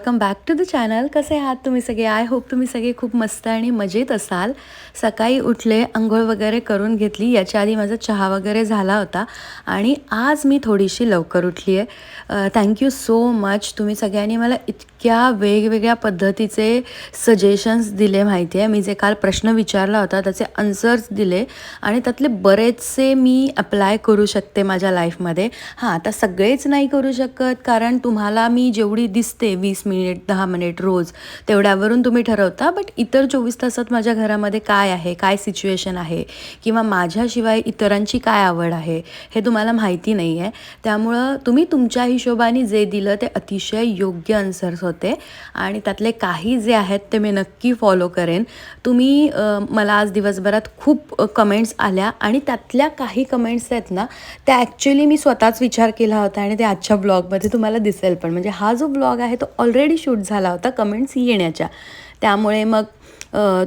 welcome back to the channel कसे आहात तुम्ही सगळे? आय होप तुम्ही सगळे खूप मस्त आणि मजेत असाल. सकाळी उठले आंघोळ वगैरे करून घेतली. याच्या आधी माझा चहा वगैरे झाला होता. आणि आज मी थोडीशी लवकर उठली आहे. थँक्यू सो मच तुम्ही सगळ्यांनी मला इतक्या वेगवेगळ्या पद्धतीचे सजेशन्स दिले माहिती आहे. मी जे काल प्रश्न विचारला होता त्याचे आन्सर्स दिले. आणि त्यातले बरेचसे मी अप्लाय करू शकते माझ्या लाईफमध्ये हां आता सगळेच नाही करू शकत कारण तुम्हाला मी जेवढी दिसते वीस मिनिट दहा मिनिट रोज तेवढ्यावरून तुम्ही ठरवता. बट इतर चोवीस तासात माझ्या घरामध्ये काय आहे काय सिच्युएशन आहे किंवा माझ्याशिवाय इतरांची काय आवड आहे हे तुम्हाला माहिती नाही आहे त्यामुळं तुम्ही तुमच्या हिशोबाने जे दिलं ते अतिशय योग्य आन्सर्स होते. आणि त्यातले काही जे आहेत ते मी नक्की फॉलो करेन. तुम्ही मला आज दिवसभरात खूप कमेंट्स आल्या आणि त्यातल्या काही कमेंट्स आहेत ना त्या ॲक्च्युली मी स्वतःच विचार केला होता आणि ते आजच्या ब्लॉगमध्ये तुम्हाला दिसेल पण. म्हणजे हा जो ब्लॉग आहे तो ऑलरेडी शूट झाला होता कमेंट्स येण्याच्या. त्यामुळे मग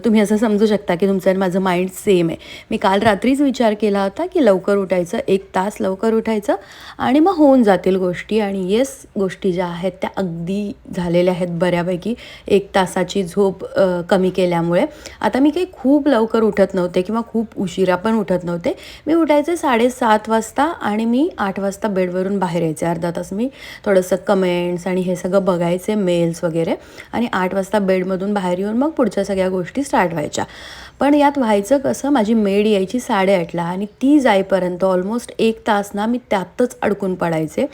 तुम्ही असं समजू शकता की तुमचं आणि माझं माइंड सेम आहे. मी काल रात्रीच विचार केला होता की लवकर उठायचं एक तास लवकर उठायचं आणि मग होऊन जातील गोष्टी आणि येस गोष्टी ज्या आहेत त्या अगदी झालेल्या आहेत बऱ्यापैकी. एक तासाची झोप कमी केल्यामुळे. आता मी काही खूप लवकर उठत नव्हते किंवा खूप उशिरा पण उठत नव्हते. मी उठायचे साडेसात वाजता आणि मी आठ वाजता बेडवरून बाहेर यायचे. अर्धा तास मी थोडंसं कमेंट्स आणि हे सगळं बघायचे मेल्स वगैरे. आणि आठ वाजता बेडमधून बाहेर येऊन मग पुढच्या सगळ्या गोष्टी स्टार्ट व्हायच्या. पण यात व्हायचं कसं माझी मेड यायची साडेआठला आणि ती जाईपर्यंत ऑलमोस्ट एक तास ना मी त्यातच अडकून पडायचे.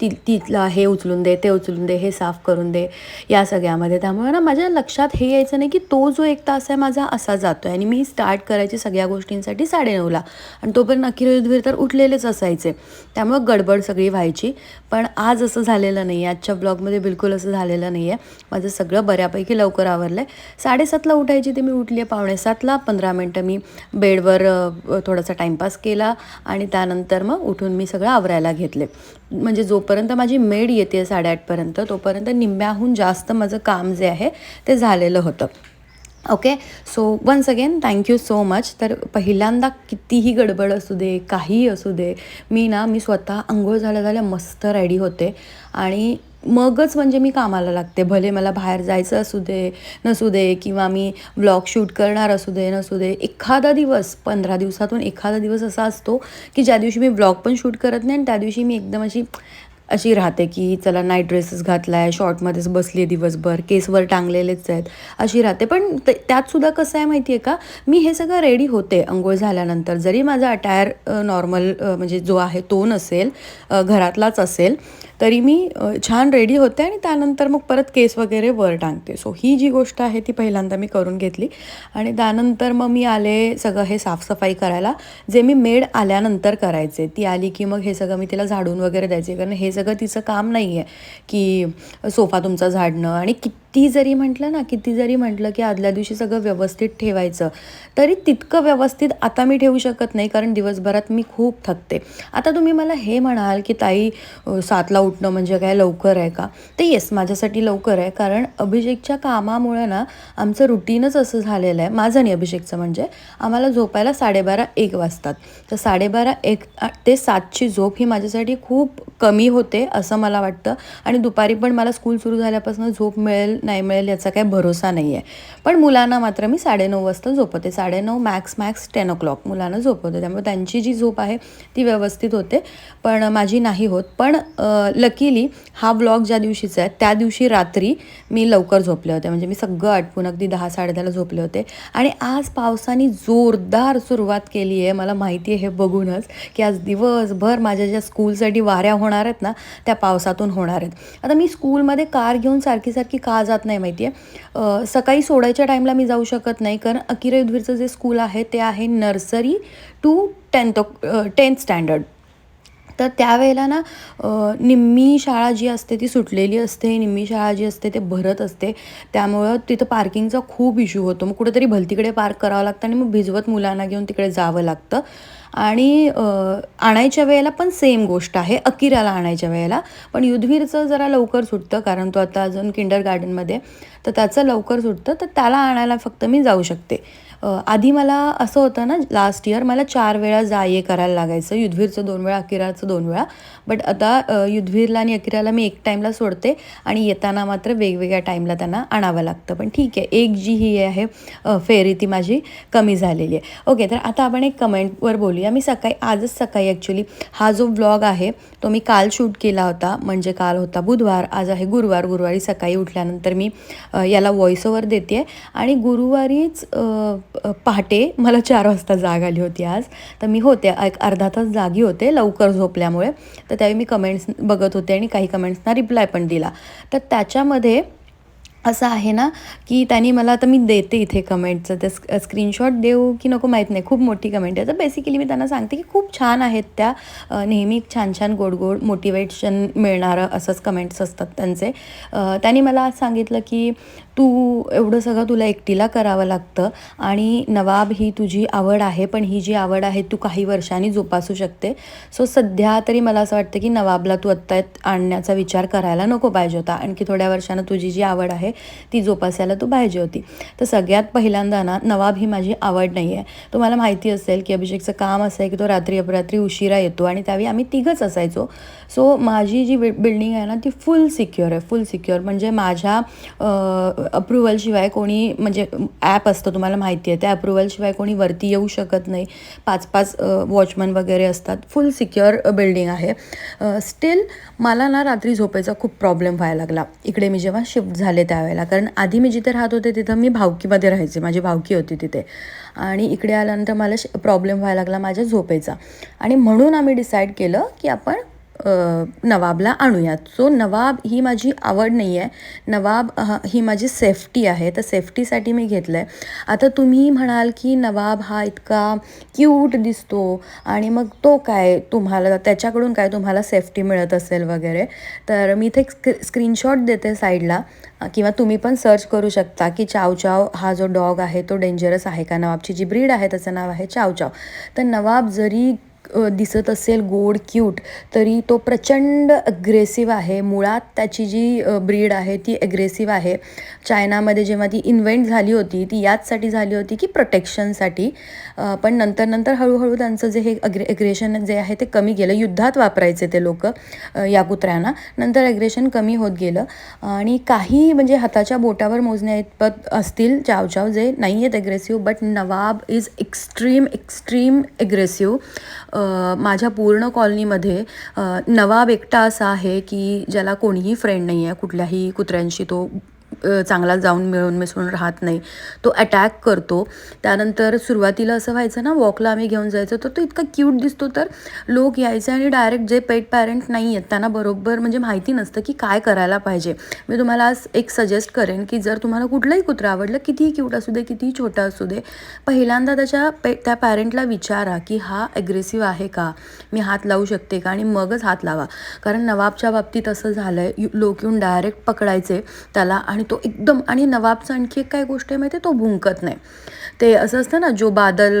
ती तिथला हे उचलून दे ते उचलून दे हे साफ करून दे या सगळ्यामध्ये. त्यामुळे ना माझ्या लक्षात हे यायचं नाही की तो जो एक तास आहे माझा असा जातो आहे आणि मी स्टार्ट करायची सगळ्या गोष्टींसाठी साडेनऊला. आणि तोपर्यंत अखिर युद्धवीर तर उठलेलेच असायचे. त्यामुळं गडबड सगळी व्हायची. पण आज असं झालेलं नाही आहे आजच्या ब्लॉगमध्ये बिलकुल असं झालेलं नाही आहे माझं सगळं बऱ्यापैकी लवकर आवरलं आहे साडेसातला उठायची ते मी उठली आहे पावणे सातला. पंधरा मिनटं मी बेडवर थोडासा टाईमपास केला. आणि त्यानंतर मग उठून मी सगळं आवरायला घेतले. म्हणजे जोपर्यंत माझी मेड येते साडेआठपर्यंत तोपर्यंत निम्म्याहून जास्त माझं काम जे आहे ते झालेलं होतं. Okay so once again thank you so much तर पहिल्यांदा कितीही गडबड असू दे काहीही असू दे मी ना मी स्वतः आंघोळ झाल्या झाल्या मस्त रेडी होते. आणि मगच म्हणजे मी कामाला लागते. भले मला बाहेर जायचं असू दे नसू दे किंवा मी ब्लॉग शूट करणार असू दे नसू दे एखादा दिवस पंधरा दिवसातून एखादा दिवस असा असतो की ज्या दिवशी मी ब्लॉग पण शूट करत नाही आणि त्या दिवशी मी एकदम अशी अशी राहते की चला नाईट ड्रेसेस घातला आहे शॉर्टमध्येच बसली आहे दिवसभर केसवर टांगलेलेच आहेत अशी राहते. पण ते त्यातसुद्धा कसं आहे माहिती आहे का? मी हे सगळं रेडी होते अंघोळ झाल्यानंतर. जरी माझा अटायर नॉर्मल म्हणजे जो आहे तो नसेल घरातलाच असेल तरी मी छान रेडी होते आणि त्यानंतर मग परत केस वगैरे वर टांगते. सो ही जी गोष्ट आहे ती पहिल्यांदा मी करून घेतली. आणि त्यानंतर मग मी आले सगळं हे साफसफाई करायला. जे मी मेड आल्यानंतर करायचे ती आली की मग हे सगळं मी तिला झाडून वगैरे द्यायचे. कारण हे सगळं तिचं काम नाही आहे की सोफा तुमचा झाडणं आणि किती जरी म्हटलं ना किती जरी म्हटलं की आदल्या दिवशी सगळं व्यवस्थित ठेवायचं तरी तितकं व्यवस्थित आता मी ठेवू शकत नाही कारण दिवसभरात मी खूप थकते. आता तुम्ही मला हे म्हणाल की ताई सातला उठणं म्हणजे काय? लवकर आहे का? ते येस माझ्यासाठी लवकर आहे कारण अभिषेकच्या कामामुळे ना आमचं रुटीनच असं झालेलं आहे. माझं नाही अभिषेकचं म्हणजे आम्हाला झोपायला साडेबारा एक वाजतात. तर साडेबारा एक ते सातची झोप ही माझ्यासाठी खूप कमी होते असं मला वाटतं. आणि दुपारी पण मला स्कूल सुरू झाल्यापासून झोप मिळेल नाही मिळेल याचा काही भरोसा नाही आहे. पण मुलांना मात्र मी साडेनऊ वाजता झोपवते. साडेनऊ max max ten o'clock मुलांना झोपवते. त्यामुळे त्यांची जी झोप आहे ती व्यवस्थित होते. पण माझी नाही होत. पण लकीली हा ब्लॉग ज्या दिवशीचा आहे त्या दिवशी रात्री मी लवकर झोपले होते. म्हणजे मी सगळं आटपून अगदी दहा साडेदहाला झोपले होते. आणि आज पावसाने जोरदार सुरुवात केली आहे. मला माहिती आहे हे बघूनच की आज दिवसभर माझ्या ज्या स्कूलसाठी वाऱ्या होणार आहेत ना त्या पावसातून होणार आहेत. आता मी स्कूलमध्ये कार घेऊन सारखी सारखी का जात नाही माहिती आहे सकाळी सोडायच्या टाईमला मी जाऊ शकत नाही कारण अकिरा युद्धवीरचं जे स्कूल आहे ते आहे nursery to tenth tenth standard तर त्यावेळेला ना निम्मी शाळा जी असते ती सुटलेली असते निम्मी शाळा जी असते ते भरत असते. त्यामुळं तिथं पार्किंगचा खूप इश्यू होतो. मग कुठेतरी भलतीकडे पार्क करावं लागतं आणि मग भिजवत मुलांना घेऊन तिकडे जावं लागतं. आणि आणायच्या वेळेला पण सेम गोष्ट आहे. अकिराला आणायच्या वेळेला. पण युद्धवीरचं जरा लवकर सुटतं कारण तो आता अजून किंडर गार्डनमध्ये तर त्याचं लवकर सुटतं. तर त्याला आणायला फक्त मी जाऊ शकते. आधी मला असं होतं ना लास्ट इयर मला चार वेळा जा ये करायला लागायचं. युद्धवीरचं दोन वेळा अकिराचं दोन वेळा. बट आता युद्धवीरला आणि अकिराला मी एक टाईमला सोडते आणि येताना मात्र वेगवेगळ्या टाईमला त्यांना आणावं लागतं. पण ठीक आहे एक जी ही आहे फेरी ती माझी कमी झालेली आहे. ओके तर आता आपण एक कमेंटवर बोलूया. मी सकाळी आजच सकाळी ॲक्च्युली हा जो ब्लॉग आहे तो मी काल शूट केला होता. म्हणजे काल होता बुधवार. आज आहे गुरुवार. गुरुवारी सकाळी उठल्यानंतर मी याला व्हॉइस ओव्हर देते आणि गुरुवारीच पहाटे मला चार वाजता जाग आली होती आज. तर मी होते एक अर्धा तास जागी होते लवकर झोपल्यामुळे. तर त्यावेळी मी कमेंट्स बघत होते आणि काही कमेंट्सना रिप्लाय पण दिला. तर त्याच्यामध्ये असं आहे ना की त्यांनी मला आता मी देते इथे कमेंटचं ते स्क्रीनशॉट देऊ की नको माहीत नाही. खूप मोठी कमेंट आहे. तर बेसिकली मी त्यांना सांगते की खूप छान आहेत त्या. नेहमी छान छान गोड गोड मोटिवेशन मिळणारं असंच कमेंट्स असतात त्यांचे. त्यांनी मला सांगितलं की तू एवढं सगळं तुला एकटीला करावं लागतं आणि नवाब ही तुझी आवड आहे पण ही जी आवड आहे तू काही वर्षांनी जोपासू शकते. सो सध्या तरी मला असं वाटतं की नवाबला तू आत्ता आणण्याचा विचार करायला नको पाहिजे होता. आणखी थोड्या वर्षानं तुझी जी आवड आहे ती जोपासायला तू पाहिजे होती. तर सगळ्यात पहिल्यांदा ना नवाब ही माझी आवड नाही आहे. तुम्हाला माहिती असेल की अभिषेकचं काम असं आहे की तो रात्री अपरात्री उशिरा येतो आणि त्यावेळी आम्ही तिघंच असायचो. सो माझी जी बि बिल्डिंग आहे ना ती फुल सिक्युअर आहे. फुल सिक्युअर म्हणजे माझ्या अप्रुव्हलशिवाय कोणी म्हणजे ॲप असतं तुम्हाला माहिती आहे त्या अप्रुव्हलशिवाय कोणी वरती येऊ शकत नाही. पाच पाच वॉचमन वगैरे असतात. फुल सिक्युअर बिल्डिंग आहे. स्टील मला ना रात्री झोपेचा खूप प्रॉब्लेम व्हायला लागला. इकडे मी जेव्हा शिफ्ट झाले त्यावेळेला. कारण आधी मी जिथे राहत होते तिथं मी भावकीमध्ये राहायचे. माझी भावकी होती तिथे. आणि इकडे आल्यानंतर मला प्रॉब्लेम व्हायला लागला माझ्या झोपेचा. आणि म्हणून आम्ही डिसाईड केलं की आपण नवाबला आणूयात. सो नवाब ही माझी आवड नाही आहे नवाब ही माझी सेफ्टी आहे. तर सेफ्टीसाठी मी घेतलं आहे आता तुम्ही म्हणाल की नवाब हा इतका क्यूट दिसतो आणि मग तो काय? तुम्हाला त्याच्याकडून काय तुम्हाला सेफ्टी मिळत असेल वगैरे? तर मी इथे स्क्री स्क्रीनशॉट देते साईडला किंवा तुम्ही पण सर्च करू शकता की चाव चाव हा जो डॉग आहे तो डेंजरस आहे का? नवाबची जी ब्रीड आहे त्याचं नाव आहे चाव चाव. तर नवाब जरी दिसत असेल गोड क्यूट तरी तो प्रचंड अग्रेसिव्ह आहे. मुळात त्याची जी ब्रीड आहे ती अग्रेसिव्ह आहे. चायनामध्ये जेव्हा ती इन्व्हेंट झाली होती ती याचसाठी झाली होती की प्रोटेक्शनसाठी पण नंतर नंतर हळूहळू त्यांचं जे हे अग्रे अग्रेशन जे आहे ते कमी गेलं. युद्धात वापरायचे ते लोक या कुत्र्यांना. नंतर अग्रेशन कमी होत गेलं. आणि काही म्हणजे हाताच्या बोटावर मोजण्या इतपत असतील चावचाव जे नाही आहेत aggressive but Nawab is extreme extreme aggressive माझ्या पूर्ण कॉलनीमध्ये नवाब एकटा असा आहे की ज्याला कोणीही फ्रेंड नाही आहे कुठल्याही कुत्र्यांशी तो चांगला जाऊन मिळून मिसळून राहत नाही. तो अटॅक करतो. त्यानंतर सुरुवातीला असं व्हायचं ना वॉकला आम्ही घेऊन जायचं. तर तो इतका क्यूट दिसतो. तर लोक यायचे आणि डायरेक्ट जे पेट पॅरेंट नाही आहेत त्यांना बरोबर म्हणजे माहिती नसतं की काय करायला पाहिजे. मी तुम्हाला आज एक सजेस्ट करेन की जर तुम्हाला कुठलंही कुत्रं आवडलं कितीही क्यूट असू दे कितीही छोटं असू दे पहिल्यांदा त्याच्या पे त्या पॅरेंटला विचारा की हा ॲग्रेसिव्ह आहे का? मी हात लावू शकते का? आणि मगच हात लावा. कारण नवाबच्या बाबतीत असं झालं आहे लोक येऊन डायरेक्ट पकडायचे त्याला आणि तो एकदम आणि नवाबचं आणखी एक काय गोष्ट आहे माहिती आहे तो भुंकत नाही. ते असं असतं ना जो बादल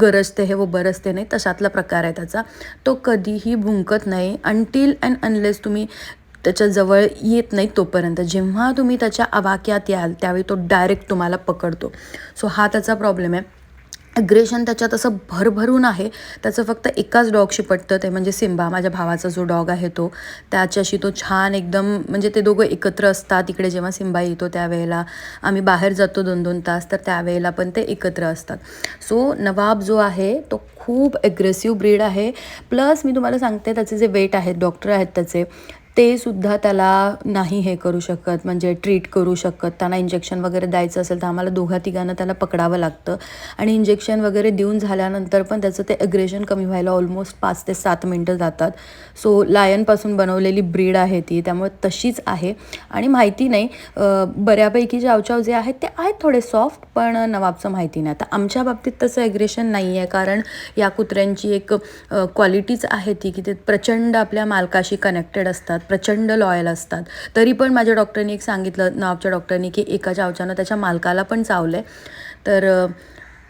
गरजते हे वो बरसते नाही तशातला प्रकार आहे त्याचा. तो कधीही भुंकत नाही अनटिल अँड अनलेस तुम्ही त्याच्याजवळ येत नाही तोपर्यंत. जेव्हा तुम्ही त्याच्या आवाक्यात याल त्यावेळी तो डायरेक्ट तुम्हाला पकडतो. सो हा त्याचा प्रॉब्लेम आहे. अग्रेशन त्याच्यात असं भरभरून आहे. त्याचं फक्त एकाच डॉगशी पटतं ते म्हणजे सिम्बा माझ्या भावाचा जो डॉग आहे तो. त्याच्याशी तो छान एकदम म्हणजे ते दोघं एकत्र असतात. इकडे जेव्हा सिम्बा येतो त्यावेळेला आम्ही बाहेर जातो दोन दोन तास तर त्यावेळेला पण ते एकत्र असतात. सो नवाब जो आहे तो खूप ॲग्रेसिव्ह ब्रीड आहे. प्लस मी तुम्हाला सांगते त्याचे जे वेट आहेत डॉक्टर आहेत त्याचे ते सुद्धा त्याला नाही हे करू शकत म्हणजे ट्रीट करू शकत. त्यांना इंजेक्शन वगैरे द्यायचं असेल तर आम्हाला दोघा तिघांना त्याला पकडावं लागतं. आणि इंजेक्शन वगैरे देऊन झाल्यानंतर पण त्याचं ते अग्रेशन कमी व्हायला ऑलमोस्ट पाच ते सात मिनटं जातात. सो लायनपासून बनवलेली ब्रीड आहे ती त्यामुळे तशीच आहे. आणि माहिती नाही बऱ्यापैकी चावचाव जे आहेत ते आहेत थोडे सॉफ्ट पण नवाबचं माहिती नाही. आता आमच्या बाबतीत तसं ॲग्रेशन नाही आहे कारण या कुत्र्यांची एक क्वालिटीच आहे ती की ते प्रचंड आपल्या मालकाशी कनेक्टेड असतात. प्रचंड लॉयल असतात. तरी पण माझ्या डॉक्टरनी एक सांगितलं नवाबच्या डॉक्टरनी की एका चावच्यानं त्याच्या मालकाला पण चावलं आहे तर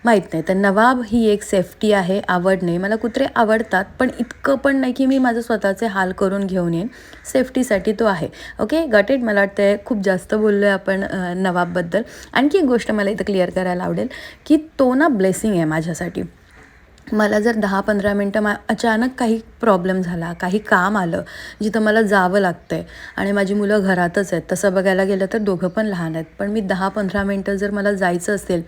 माहीत नाही. तर नवाब ही एक सेफ्टी आहे आवड नाही. मला कुत्रे आवडतात पण इतकं पण नाही की मी माझं स्वतःचे हाल करून घेऊन येईन. सेफ्टीसाठी तो आहे. ओके गटेड मला वाटतं खूप जास्त बोललो आहे आपण नवाबबद्दल. आणखी एक गोष्ट मला इथं क्लिअर करायला आवडेल की तो ना ब्लेसिंग आहे माझ्यासाठी. मला जर दहा पंधरा मिनटं मा अचानक काही प्रॉब्लेम झाला काही काम आलं जिथं मला जावं लागतं आहे आणि माझी मुलं घरातच आहेत तसं बघायला गेलं तर दोघं पण लहान आहेत. पण मी दहा पंधरा मिनटं जर मला जायचं असेल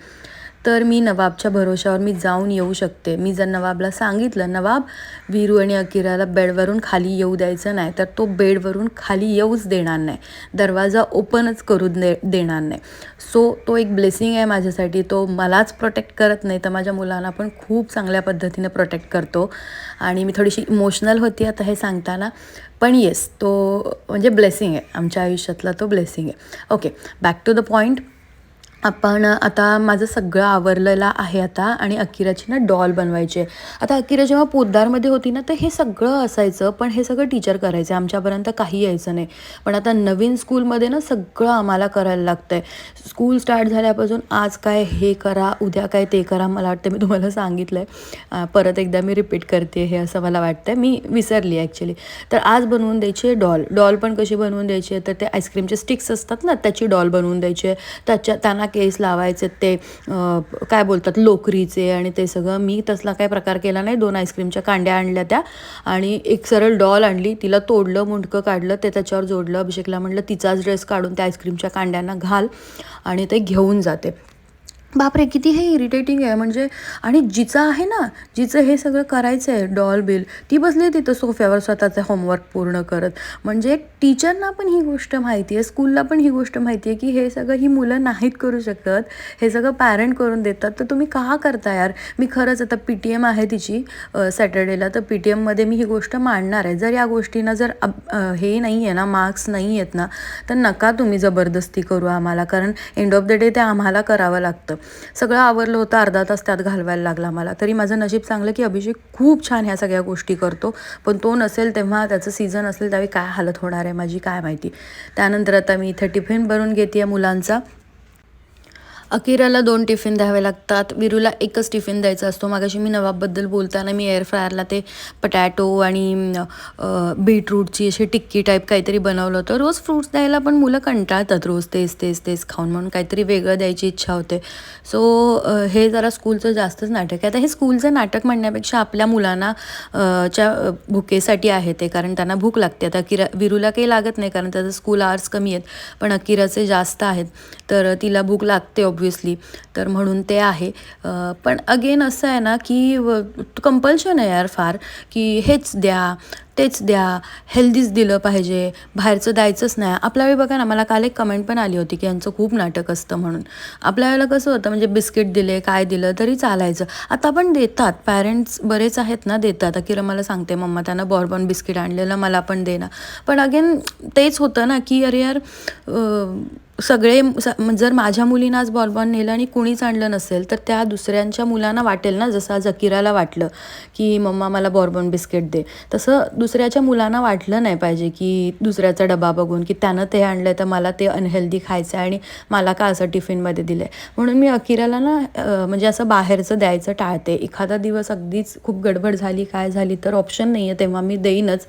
तर मी नवाबच्या भरोशावर मी जाऊन येऊ शकते. मी जर नवाबला सांगितलं नवाब वीरू आणि अकिराला बेडवरून खाली येऊ द्यायचं नाही तर तो बेडवरून खाली येऊच देणार नाही. दरवाजा ओपनच करू दे देणार नाही. सो तो एक ब्लेसिंग आहे माझ्यासाठी. तो मलाच प्रोटेक्ट करत नाही तर माझ्या मुलांना पण खूप चांगल्या पद्धतीने प्रोटेक्ट करतो. आणि मी थोडीशी इमोशनल होती आता हे सांगताना. पण येस तो म्हणजे ब्लेसिंग आहे. आमच्या आयुष्यातला तो ब्लेसिंग आहे. Okay back to the point आपण आता माझं सगळं आवरलेलं आहे आता आणि अकिराची ना डॉल बनवायची आहे. आता अकिरा जेव्हा पोद्दारमध्ये होती ना तर हे सगळं असायचं पण हे सगळं टीचर करायचं. आमच्यापर्यंत काही यायचं नाही. पण आता नवीन स्कूलमध्ये ना सगळं आम्हाला करायला लागतं आहे स्कूल स्टार्ट झाल्यापासून आज काय हे करा उद्या काय ते करा मला वाटतं मी तुम्हाला सांगितलं आहे परत एकदा मी रिपीट करते हे असं मला वाटतं मी विसरली ॲक्च्युली तर आज बनवून द्यायची आहे डॉल. डॉल पण कशी बनवून द्यायची आहे? तर ते आईस्क्रीमचे स्टिक्स असतात ना त्याची डॉल बनवून द्यायची आहे. त्याच्या त्यांना केस लावायचे ते काय बोलतात लोकरीचे आणि ते सगळं. मी तसला काही प्रकार केला नाही. दोन आईस्क्रीमच्या कांड्या आणल्या त्या आणि एक सरळ डॉल आणली. तिला तोडलं मुंडकं काढलं ते त्याच्यावर जोडलं. अभिषेकला म्हटलं तिचाच ड्रेस काढून त्या आईस्क्रीमच्या कांड्यांना घाल आणि ते घेऊन जाते. बापरे किती हे इरिटेटिंग आहे. म्हणजे आणि जिचं आहे ना जिचं हे सगळं करायचं आहे डॉल बिल ती बसली आहे तिथं सोफ्यावर स्वतःचं होमवर्क पूर्ण करत. म्हणजे टीचरना पण ही गोष्ट माहिती आहे स्कूलला पण ही गोष्ट माहिती आहे की हे सगळं ही मुलं नाहीत करू शकत. हे सगळं पॅरेंट करून देतात. तर तुम्ही का करता यार? मी खरंच आता पी टी एम आहे तिची सॅटर्डेला तर पी टी एममध्ये मी ही गोष्ट मांडणार आहे. जर या गोष्टींना जर अब- हे नाही आहे ना मार्क्स नाही आहेत ना तर नका तुम्ही जबरदस्ती करू आम्हाला. कारण एंड ऑफ द डे ते आम्हाला करावं लागतं. सगळं आवरलं होतं अर्धा तास त्यात घालवायला लागला मला तरी माझं नशीब चांगलं की अभिषेक खूप छान ह्या सगळ्या गोष्टी करतो. पण तो नसेल तेव्हा त्याचं सीझन असेल त्यावेळी काय हालत होणार आहे माझी काय माहिती. त्यानंतर आता मी इथे टिफिन भरून घेते मुलांचा. अकिराला दोन टिफिन द्यावे लागतात. विरूला एकच टिफिन द्यायचा असतो. मागाशी मी नवाबबद्दल बोलताना मी एअर फ्रायरला ते पटॅटो आणि बीटरूटची अशी टिक्की टाईप काहीतरी बनवलं होतं. रोज फ्रूट्स द्यायला पण मुलं कंटाळतात. रोज तेच तेच तेच खाऊन म्हणून काहीतरी वेगळं द्यायची इच्छा होते. सो हे जरा स्कूलचं जास्तच नाटक आहे. आता हे स्कूलचं नाटक म्हणण्यापेक्षा आपल्या मुलांना च्या भुकेसाठी आहे ते. कारण त्यांना भूक लागते. आता अकिरा विरूला काही लागत नाही कारण त्याचं स्कूल आर्स कमी आहेत. पण अकिराचे जास्त आहेत. तर तिला भूक लागते ऑब्व्हियसली तर म्हणून ते आहे. पण अगेन असं आहे ना की कंपल्शन आहे यार फार की हेच द्या तेच द्या हेल्दीच दिलं पाहिजे बाहेरचं द्यायचंच नाही. आपल्या वेळी बघा ना मला काल एक कमेंट पण आली होती की यांचं खूप नाटक असतं म्हणून. आपल्या वेळेला कसं होतं म्हणजे बिस्किट दिले काय दिलं तरी चालायचं. आता पण देतात. पॅरेंट्स बरेच आहेत ना देतात. किरण मला सांगते मम्मा त्यांना बॉर्बन बिस्किट आणलेलं मला पण देणार पण अगेन तेच होतं ना की अरे यार सगळे स- जर माझ्या मुलीनं आज बॉलबॉन नेलं आणि कुणीच आणलं नसेल तर त्या दुसऱ्यांच्या मुलांना वाटेल ना? जसं आज वाटलं की मम्मा मला बॉर्बॉन बिस्किट दे. तसं दुसऱ्याच्या मुलांना वाटलं नाही पाहिजे की दुसऱ्याचा डबा बघून की त्यानं ते आणलं तर मला ते अनहेल्दी खायचं आहे आणि मला का असं टिफिनमध्ये दिलं आहे म्हणून मी अकिराला ना म्हणजे असं बाहेरचं द्यायचं टाळते. एखादा दिवस अगदीच खूप गडबड झाली काय झाली तर ऑप्शन नाही आहे तेव्हा मी देईनच.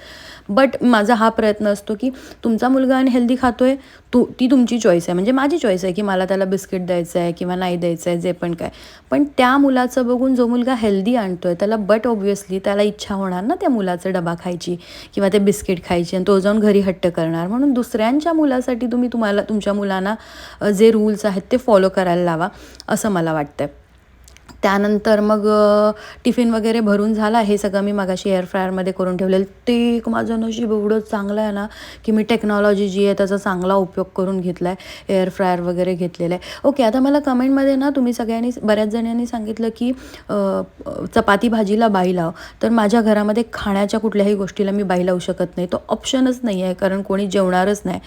बट माझा हा प्रयत्न असतो की तुमचा मुलगा अनहेल्दी आहे तू ती तुमची चॉईस आहे. म्हणजे माझी चॉईस आहे की मला त्याला बिस्किट द्यायचं आहे किंवा नाही द्यायचं आहे जे पण काय. पण त्या मुलाचं बघून जो मुलगा हेल्दी आणतो आहे त्याला बट ऑब्व्हियसली त्याला इच्छा होणार ना त्या मुलाचं डबा खायची किंवा ते बिस्किट खायची आणि तो जाऊन घरी हट्ट करणार. म्हणून दुसऱ्यांच्या मुलासाठी तुम्ही तुम्हाला तुमच्या मुलांना जे रूल्स आहेत ते फॉलो करायला लावा असं मला वाटतं त्यानंतर मग टिफिन वगैरे भरून झाला. हे सगळं मी मगाशी एअर फ्रायरमध्ये करून ठेवलेलं. ते एक माझं नशीब एवढं चांगलं आहे ना की मी टेक्नॉलॉजी जी आहे त्याचा चांगला उपयोग करून घेतला आहे एअर फ्रायर वगैरे घेतलेला आहे. ओके आता मला कमेंटमध्ये ना तुम्ही सगळ्यांनी बऱ्याच जणांनी सांगितलं की चपाती भाजीला बाई लाव. तर माझ्या घरामध्ये खाण्याच्या कुठल्याही गोष्टीला मी बाई लावू शकत नाही. तो ऑप्शनच नाही आहे कारण कोणी जेवणारच नाही.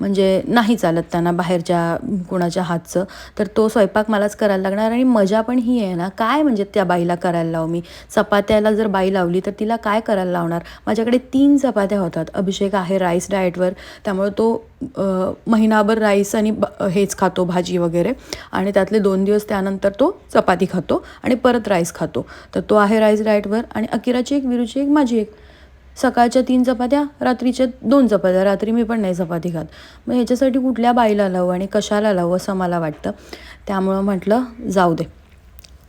म्हणजे नाही चालत त्यांना बाहेरच्या कोणाच्या हातचं. तर तो स्वयंपाक मलाच करायला लागणार आणि मजा पण ही आहे ना काय म्हणजे त्या बाईला करायला लावू मी? चपात्याला जर बाई लावली तर तिला काय करायला लावणार? माझ्याकडे तीन चपात्या होतात. अभिषेक आहे राईस डाएटवर त्यामुळे तो महिनाभर राईस आणि हेच खातो भाजी वगैरे. आणि त्यातले दोन दिवस त्यानंतर तो चपाती खातो आणि परत राईस खातो. तर तो आहे राईस डाएटवर आणि अकिराची एक विरूची एक माझी एक. सकाळच्या तीन चपात्या रात्रीच्या दोन चपात्या. रात्री मी पण नाही चपाती खात. मग ह्याच्यासाठी कुठल्या बाईला लावू आणि कशाला लावू असं मला वाटतं. त्यामुळं म्हटलं जाऊ दे.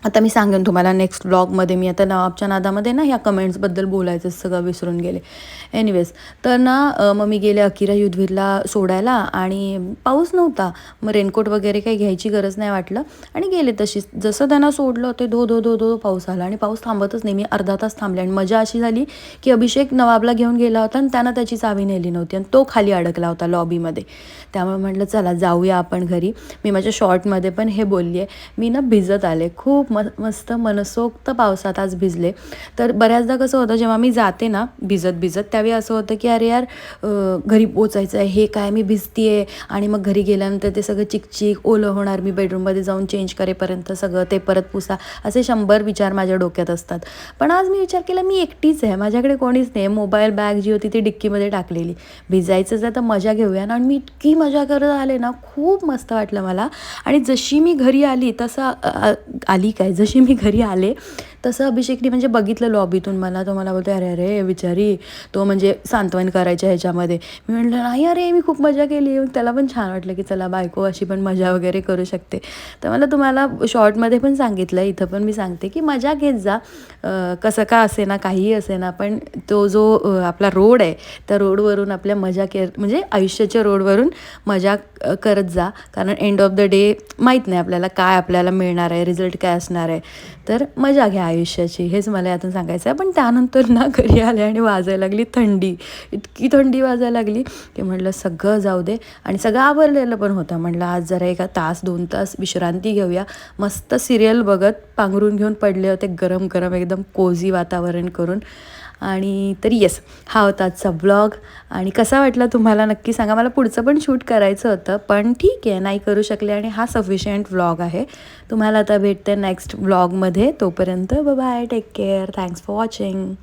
आता मी सांगेन तुम्हाला नेक्स्ट ब्लॉगमध्ये मी आता नवाबच्या नादामध्ये ना ह्या कमेंट्सबद्दल बोलायचं सगळं विसरून गेले. एनिवेज तर ना मग मी गेले अकिरा युद्धवीरला सोडायला आणि पाऊस नव्हता. मग रेनकोट वगैरे काही घ्यायची गरज नाही वाटलं. आणि गेले तशीच. जसं त्यांना सोडलं ते धो धो धो धो पाऊस आला. आणि पाऊस थांबतच नाही. मी अर्धा तास थांबले आणि मजा अशी झाली की अभिषेक नवाबला घेऊन गेला होता आणि त्यानं त्याची चावी नेली नव्हती आणि तो खाली अडकला होता लॉबीमध्ये त्यामुळे म्हटलं चला जाऊया आपण घरी. मी माझ्या शॉर्टमध्ये पण हे बोलली आहे मी ना भिजत आले. खूप म मस्त मनसोक्त पावसात आज भिजले. तर बऱ्याचदा कसं होतं जेव्हा मी जाते ना भिजत भिजत त्यावेळी असं होतं की अरे यार घरी पोचायचं आहे हे काय मी भिजतीये? आणि मग घरी गेल्यानंतर ते सगळं चिकचिक ओलं होणार मी बेडरूममध्ये जाऊन चेंज करेपर्यंत सगळं ते परत पुसा असे शंभर विचार माझ्या डोक्यात असतात. पण आज मी विचार केला मी एकटीच आहे माझ्याकडे कोणीच नाही मोबाईल बॅग जी होती ती डिक्कीमध्ये टाकलेली. भिजायचं जर तर मजा घेऊया ना आणि मी इतकी मजा करत आले ना खूप मस्त वाटलं मला. आणि जशी मी घरी आली तसं आली काय? जशी मी घरी आले तसं अभिषेकने म्हणजे बघितलं लॉबीतून मला. तो मला बोलतो अरे अरे विचारी तो म्हणजे सांत्वन करायच्या ह्याच्यामध्ये. मी म्हटलं नाही अरे मी खूप मजा केली. त्याला पण छान वाटलं की चला बायको अशी पण मजा वगैरे करू शकते. तर मला तुम्हाला शॉर्टमध्ये पण सांगितलं इथं पण मी सांगते की मजा घेत जा. कसं का असे ना काहीही असे ना पण तो जो आपला रोड आहे त्या रोडवरून आपल्या मजा के म्हणजे आयुष्याच्या रोडवरून मजा करत जा. कारण एंड ऑफ द डे माहीत नाही आपल्याला काय आपल्याला मिळणार आहे रिझल्ट काय असणार आहे. तर मजा घ्या आयुष्याची हेच मला यातून सांगायचं आहे. पण त्यानंतर ना घरी आले आणि वाजायला लागली थंडी. इतकी थंडी वाजायला लागली की म्हटलं सगळं जाऊ दे. आणि सगळं आवरलेलं पण होतं. म्हटलं आज जरा एका तास दोन तास विश्रांती घेऊया. मस्त सिरियल बघत पांघरून घेऊन पडले होते गरम गरम एकदम कोझी वातावरण करून. आणि तर येस हा होता आजचा ब्लॉग आणि कसा वाटला तुम्हाला नक्की सांगा. मला पुढचं पण शूट करायचं होतं पण ठीक आहे नाही करू शकले आणि हा सफिशियंट व्लॉग आहे. तुम्हाला आता भेटते नेक्स्ट व्लॉगमध्ये तोपर्यंत bye take care thanks for watching